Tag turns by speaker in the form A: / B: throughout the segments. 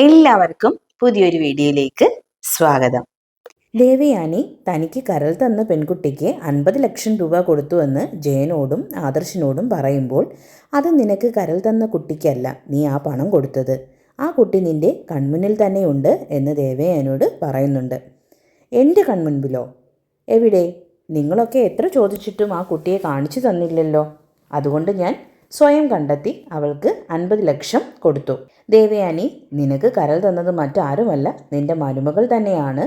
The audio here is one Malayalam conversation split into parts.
A: എല്ലാവർക്കും പുതിയൊരു വീഡിയോയിലേക്ക് സ്വാഗതം.
B: ദേവയാനി തനിക്ക് കരൾ തന്ന പെൺകുട്ടിക്ക് അൻപത് ലക്ഷം രൂപ കൊടുത്തുവെന്ന് ജയനോടും ആദർശിനോടും പറയുമ്പോൾ അത് നിനക്ക് കരൾ തന്ന കുട്ടിക്കല്ല നീ ആ പണം കൊടുത്തത്. ആ കുട്ടി നിന്റെ കൺമുന്നിൽ തന്നെയുണ്ട് എന്ന് ദേവയാനിയോട് പറയുന്നുണ്ട്. എന്റെ കൺമുൻപിലോ? എവിടെ? നിങ്ങളൊക്കെ എത്ര ചോദിച്ചിട്ടും ആ കുട്ടിയെ കാണിച്ചു തന്നില്ലല്ലോ. അതുകൊണ്ട് ഞാൻ സ്വയം കണ്ടെത്തി അവൾക്ക് അൻപത് ലക്ഷം കൊടുത്തു. ദേവയാനി നിനക്ക് കരൽ തന്നത് മറ്റാരുമല്ല നിന്റെ മരുമകൾ തന്നെയാണ്.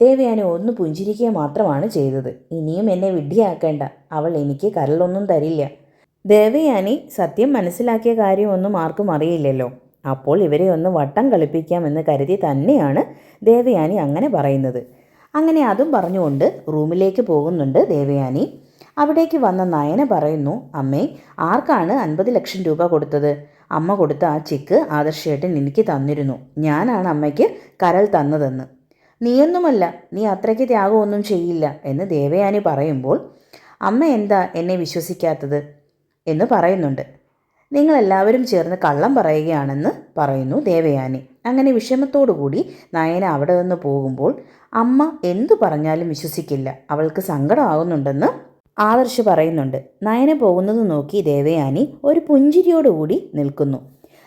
B: ദേവയാനി ഒന്ന് പുഞ്ചിരിക്കുക മാത്രമാണ് ചെയ്തത്. ഇനിയും എന്നെ വിഡ്ഢിയാക്കേണ്ട. അവൾ എനിക്ക് കരളൊന്നും തരില്ല. ദേവയാനി സത്യം മനസ്സിലാക്കിയ കാര്യമൊന്നും ആർക്കും അറിയില്ലല്ലോ. അപ്പോൾ ഇവരെ ഒന്ന് വട്ടം കളിപ്പിക്കാമെന്ന് കരുതി തന്നെയാണ് ദേവയാനി അങ്ങനെ പറയുന്നത്. അങ്ങനെ അതും പറഞ്ഞുകൊണ്ട് റൂമിലേക്ക് പോകുന്നുണ്ട് ദേവയാനി. അവിടേക്ക് വന്ന നയന പറയുന്നു അമ്മേ ആർക്കാണ് അൻപത് ലക്ഷം രൂപ കൊടുത്തത്? അമ്മ കൊടുത്ത ആ ചെക്ക് ആദർശേട്ടൻ എനിക്ക് തന്നിരുന്നു. ഞാനാണ് അമ്മയ്ക്ക് കരൾ തന്നതെന്ന്. നീയൊന്നുമല്ല നീ അത്രയ്ക്ക് ത്യാഗമൊന്നും ചെയ്യില്ല എന്ന് ദേവയാനി പറയുമ്പോൾ അമ്മ എന്താ എന്നെ വിശ്വസിക്കാത്തത്? എന്ന് പറയുന്നുണ്ട്. നിങ്ങളെല്ലാവരും ചേർന്ന് കള്ളം പറയുകയാണെന്ന് പറയുന്നു ദേവയാനി. അങ്ങനെ വിഷമത്തോടുകൂടി നയന അവിടെ നിന്ന് പോകുമ്പോൾ അമ്മ എന്തു പറഞ്ഞാലും വിശ്വസിക്കില്ല. അവൾക്ക് സങ്കടമാകുന്നുണ്ടെന്ന് ആദർശ് പറയുന്നുണ്ട് നയന പോകുന്നത് നോക്കി ദേവയാനി ഒരു പുഞ്ചിരിയോടുകൂടി നിൽക്കുന്നു.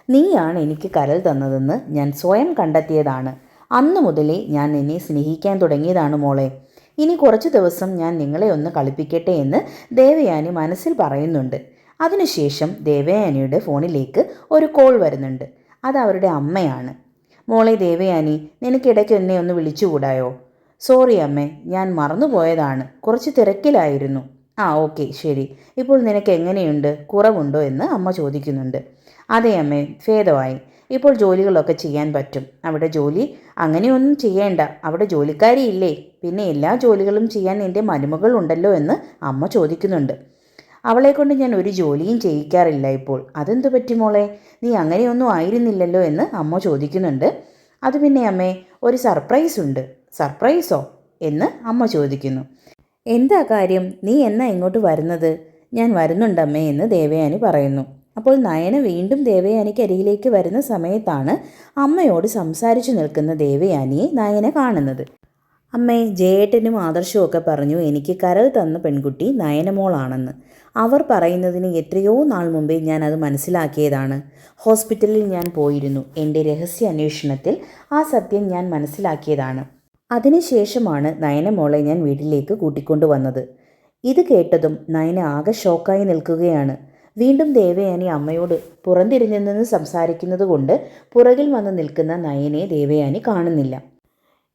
B: നീയാണ് എനിക്ക് കരൽ തന്നതെന്ന് ഞാൻ സ്വയം കണ്ടെത്തിയതാണ്. അന്നു മുതലേ ഞാൻ നിന്നെ സ്നേഹിക്കാൻ തുടങ്ങിയതാണ് മോളെ. ഇനി കുറച്ച് ദിവസം ഞാൻ നിങ്ങളെ ഒന്ന് കളിപ്പിക്കട്ടെ എന്ന് ദേവയാനി മനസ്സിൽ പറയുന്നുണ്ട്. അതിനുശേഷം ദേവയാനിയുടെ ഫോണിലേക്ക് ഒരു കോൾ വരുന്നുണ്ട്. അത് അവരുടെ അമ്മയാണ്. മോളെ ദേവയാനി നിനക്കിടയ്ക്ക് എന്നെ ഒന്ന് വിളിച്ചുകൂടായോ? സോറി അമ്മേ ഞാൻ മറന്നുപോയതാണ്. കുറച്ച് തിരക്കിലായിരുന്നു. ആ ഓക്കെ ശരി. ഇപ്പോൾ നിനക്ക് എങ്ങനെയുണ്ട്? കുറവുണ്ടോ എന്ന് അമ്മ ചോദിക്കുന്നുണ്ട്. അതെ അമ്മേ ഭേദമായി. ഇപ്പോൾ ജോലികളൊക്കെ ചെയ്യാൻ പറ്റും. അവിടെ ജോലി അങ്ങനെയൊന്നും ചെയ്യേണ്ട. അവിടെ ജോലിക്കാരിയില്ലേ പിന്നെ എല്ലാ ജോലികളും ചെയ്യാൻ നിന്റെ മരുമകൾ ഉണ്ടല്ലോ എന്ന് അമ്മ ചോദിക്കുന്നുണ്ട്. അവളെക്കൊണ്ട് ഞാൻ ഒരു ജോലിയും ചെയ്യിക്കാറില്ല ഇപ്പോൾ. അതെന്തു പറ്റി മോളെ? നീ അങ്ങനെയൊന്നും ആയിരുന്നില്ലല്ലോ എന്ന് അമ്മ ചോദിക്കുന്നുണ്ട്. അത് പിന്നെ അമ്മേ ഒരു സർപ്രൈസ് ഉണ്ട് സർപ്രൈസോ? എന്ന് അമ്മ ചോദിക്കുന്നു. എന്താ കാര്യം? നീ എന്നാ ഇങ്ങോട്ട് വരുന്നത്? ഞാൻ വരുന്നുണ്ടമ്മേ എന്ന് ദേവയാനി പറയുന്നു. അപ്പോൾ നയന വീണ്ടും ദേവയാനിക്ക് അരികിലേക്ക് വരുന്ന സമയത്താണ് അമ്മയോട് സംസാരിച്ചു നിൽക്കുന്ന ദേവയാനിയെ നയന കാണുന്നത്. അമ്മേ ജയേട്ടനും ആദർശവും ഒക്കെ പറഞ്ഞു എനിക്ക് കരൾ തന്ന പെൺകുട്ടി നയനമോളാണെന്ന്. അവർ പറയുന്നതിന് എത്രയോ നാൾ മുമ്പേ ഞാൻ അത് മനസ്സിലാക്കിയതാണ്. ഹോസ്പിറ്റലിൽ ഞാൻ പോയിരുന്നു. എന്റെ രഹസ്യ അന്വേഷണത്തിൽ ആ സത്യം ഞാൻ മനസ്സിലാക്കിയതാണ്. അതിനുശേഷമാണ് നയനമോളെ ഞാൻ വീട്ടിലേക്ക് കൂട്ടിക്കൊണ്ടുവന്നത് ഇത് കേട്ടതും നയന ആകെ ഷോക്കായി നിൽക്കുകയാണ്. വീണ്ടും ദേവയാനി അമ്മയോട് പുറന്തിരിഞ്ഞു നിന്ന് സംസാരിക്കുന്നത് കൊണ്ട് പുറകിൽ വന്ന് നിൽക്കുന്ന നയനെ ദേവയാനി കാണുന്നില്ല.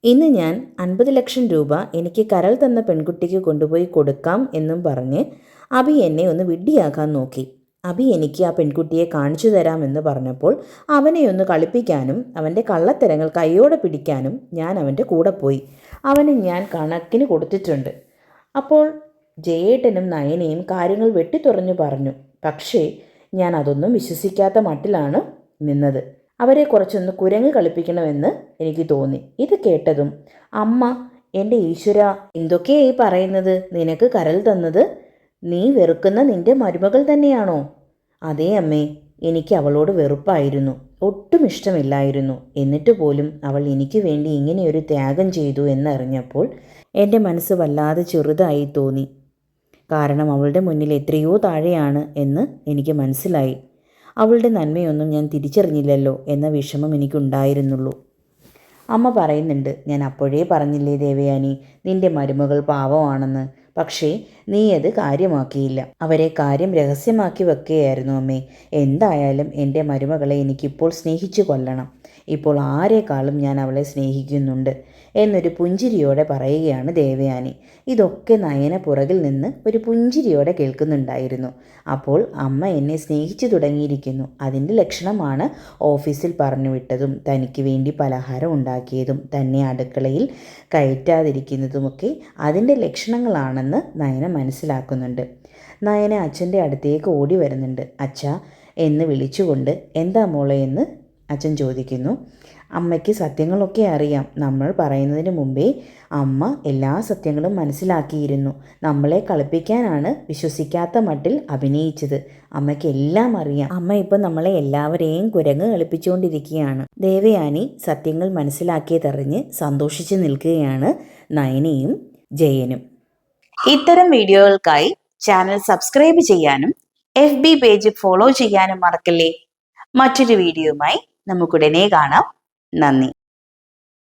B: ഇന്ന് ഞാൻ അൻപത് ലക്ഷം രൂപ എനിക്ക് കരൾ തന്ന പെൺകുട്ടിക്ക് കൊണ്ടുപോയി കൊടുക്കാം എന്നും പറഞ്ഞ് അബി എന്നെ ഒന്ന് വിഡ്ഢിയാക്കാൻ നോക്കി. അബി എനിക്ക് ആ പെൺകുട്ടിയെ കാണിച്ചു തരാമെന്ന് പറഞ്ഞപ്പോൾ അവനെ ഒന്ന് കളിപ്പിക്കാനും അവന്റെ കള്ളത്തരങ്ങൾ കൈയോടെ പിടിക്കാനും ഞാൻ അവന്റെ കൂടെ പോയി. അവന് ഞാൻ കണക്കിന് കൊടുത്തിട്ടുണ്ട്. അപ്പോൾ ജയേട്ടനും നയനയും കാര്യങ്ങൾ വെട്ടിത്തുറഞ്ഞു പറഞ്ഞു. പക്ഷേ ഞാൻ അതൊന്നും വിശ്വസിക്കാത്ത മട്ടിലാണ് നിന്നത്. അവരെ കുറച്ചൊന്ന് കുരങ്ങ് കളിപ്പിക്കണമെന്ന് എനിക്ക് തോന്നി. ഇത് കേട്ടതും അമ്മ എന്റെ ഈശ്വര എന്തൊക്കെയായി പറയുന്നത്? നിനക്ക് കരൽ തന്നത്? നീ വെറുക്കുന്ന നിന്റെ മരുമകൾ തന്നെയാണോ? അതേ അമ്മേ എനിക്ക് അവളോട് വെറുപ്പായിരുന്നു ഒട്ടും ഇഷ്ടമില്ലായിരുന്നു. എന്നിട്ട് പോലും അവൾ എനിക്ക് വേണ്ടി ഇങ്ങനെയൊരു ത്യാഗം ചെയ്തു എന്നറിഞ്ഞപ്പോൾ എന്റെ മനസ്സ് വല്ലാതെ ചെറുതായി തോന്നി. കാരണം അവളുടെ മുന്നിൽ എത്രയോ താഴെയാണ് എന്ന് എനിക്ക് മനസ്സിലായി. അവളുടെ നന്മയൊന്നും ഞാൻ തിരിച്ചറിഞ്ഞില്ലല്ലോ എന്ന വിഷമം എനിക്കുണ്ടായിരുന്നുള്ളൂ. അമ്മ പറയുന്നുണ്ട് ഞാൻ അപ്പോഴേ പറഞ്ഞില്ലേ ദേവയാനി നിന്റെ മരുമകൾ പാവമാണെന്ന്. പക്ഷേ നീ അത് കാര്യമാക്കിയില്ല. അവരെ കാര്യം രഹസ്യമാക്കി വെക്കുകയായിരുന്നു അമ്മേ. എന്തായാലും എന്റെ മരുമകളെ എനിക്കിപ്പോൾ സ്നേഹിച്ചു കൊല്ലണം. ഇപ്പോൾ ആരെക്കാളും ഞാൻ അവളെ സ്നേഹിക്കുന്നുണ്ട്. എന്നൊരു പുഞ്ചിരിയോടെ പറയുകയാണ് ദേവയാനി. ഇതൊക്കെ നയന പുറകിൽ നിന്ന് ഒരു പുഞ്ചിരിയോടെ കേൾക്കുന്നുണ്ടായിരുന്നു. അപ്പോൾ അമ്മ എന്നെ സ്നേഹിച്ചു തുടങ്ങിയിരിക്കുന്നു. അതിന്റെ ലക്ഷണമാണ് ഓഫീസിൽ പറഞ്ഞു വിട്ടതും തനിക്ക് വേണ്ടി പലഹാരം ഉണ്ടാക്കിയതും തന്നെ അടുക്കളയിൽ കയറ്റാതിരിക്കുന്നതുമൊക്കെ അതിന്റെ ലക്ഷണങ്ങളാണെന്ന് നയന മനസ്സിലാക്കുന്നുണ്ട്. നയന അച്ഛന്റെ അടുത്തേക്ക് ഓടി വരുന്നുണ്ട്. അച്ഛ എന്ന് വിളിച്ചുകൊണ്ട് എന്താ മോളെ എന്ന് അച്ഛൻ ചോദിക്കുന്നു അമ്മയ്ക്ക് സത്യങ്ങളൊക്കെ അറിയാം. നമ്മൾ പറയുന്നതിന് മുമ്പേ അമ്മ എല്ലാ സത്യങ്ങളും മനസ്സിലാക്കിയിരുന്നു. നമ്മളെ കളിപ്പിക്കാനാണ് വിശ്വസിക്കാത്ത മട്ടിൽ അഭിനയിച്ചത്. അമ്മയ്ക്ക് എല്ലാം അറിയാം. അമ്മ ഇപ്പം നമ്മളെ എല്ലാവരെയും കുരങ്ങ് കളിപ്പിച്ചുകൊണ്ടിരിക്കുകയാണ്. ദേവയാനി സത്യങ്ങൾ മനസ്സിലാക്കിയതറിഞ്ഞ് സന്തോഷിച്ച് നിൽക്കുകയാണ് നയനയും ജയനും.
A: ഇത്തരം വീഡിയോകൾക്കായി ചാനൽ സബ്സ്ക്രൈബ് ചെയ്യാനും എഫ് ബി പേജ് ഫോളോ ചെയ്യാനും മറക്കല്ലേ? മറ്റൊരു വീഡിയോയുമായി നമുക്കുടനെ കാണാം. നന്ദി.